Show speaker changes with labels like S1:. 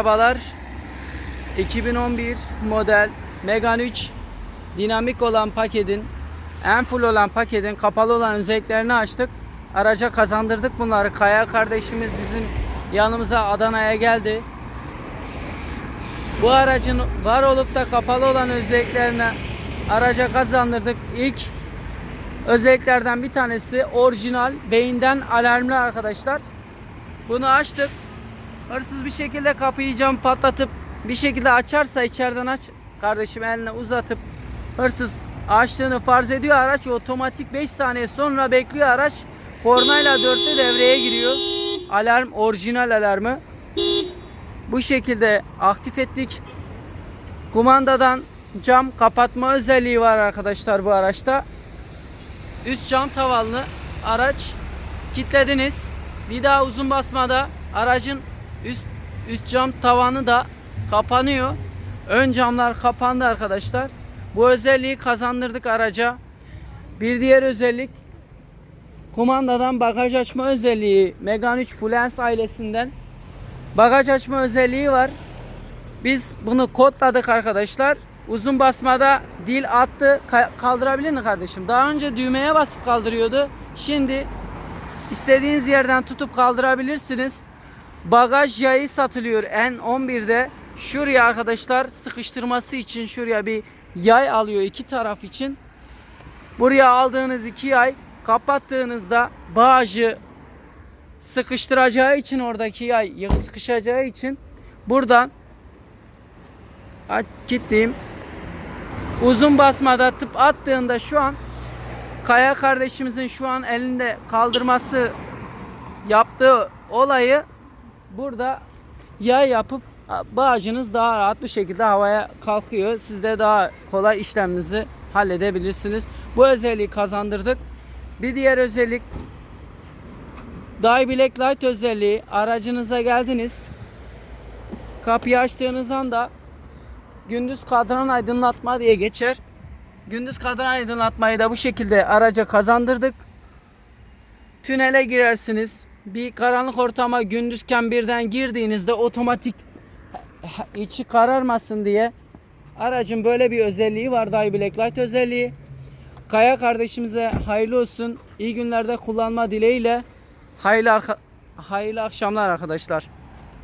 S1: Arabalar 2011 model Megane 3 dinamik olan paketin en full olan paketin kapalı olan özelliklerini açtık. Araca kazandırdık bunları. Kaya kardeşimiz bizim yanımıza Adana'ya geldi. Bu aracın var olup da kapalı olan özelliklerini araca kazandırdık. İlk özelliklerden bir tanesi orijinal beyinden alarmlı arkadaşlar. Bunu açtık. Hırsız bir şekilde kapıyı cam patlatıp bir şekilde açarsa içeriden aç kardeşim eline uzatıp hırsız açtığını farz ediyor araç otomatik 5 saniye sonra bekliyor araç kornayla dörtlü devreye giriyor. Alarm orijinal alarmı. Bu şekilde aktif ettik. Kumandadan cam kapatma özelliği var arkadaşlar bu araçta. Üst cam tavanlı araç kilitlediniz. Bir daha uzun basmada aracın üst üst cam tavanı da kapanıyor. Ön camlar kapandı arkadaşlar. Bu özelliği kazandırdık araca. Bir diğer özellik kumandadan bagaj açma özelliği Megane 3 Fluence ailesinden bagaj açma özelliği var. Biz bunu kodladık arkadaşlar. Uzun basmada dil attı. Ka- kaldırabilir mi kardeşim? Daha önce düğmeye basıp kaldırıyordu. Şimdi istediğiniz yerden tutup kaldırabilirsiniz. Bagaj yayı satılıyor N11'de. Şuraya arkadaşlar sıkıştırması için şuraya bir yay alıyor iki taraf için. Buraya aldığınız iki yay kapattığınızda bağcı sıkıştıracağı için oradaki yay sıkışacağı için buradan kilitleyeyim. Uzun basmada tıp attığında şu an Kaya kardeşimizin şu an elinde kaldırması yaptığı olayı burada yay yapıp bağcınız daha rahat bir şekilde havaya kalkıyor. Siz de daha kolay işleminizi halledebilirsiniz. Bu özelliği kazandırdık. Bir diğer özellik Day Black Light özelliği. Aracınıza geldiniz. Kapıyı açtığınız anda gündüz kadran aydınlatma diye geçer. Gündüz kadran aydınlatmayı da bu şekilde araca kazandırdık. Tünele girersiniz. Bir karanlık ortama gündüzken birden girdiğinizde otomatik içi kararmasın diye aracın böyle bir özelliği var. Day Black Light özelliği. Kaya kardeşimize hayırlı olsun. İyi günlerde kullanma dileğiyle. Hayırlı, hayırlı akşamlar arkadaşlar.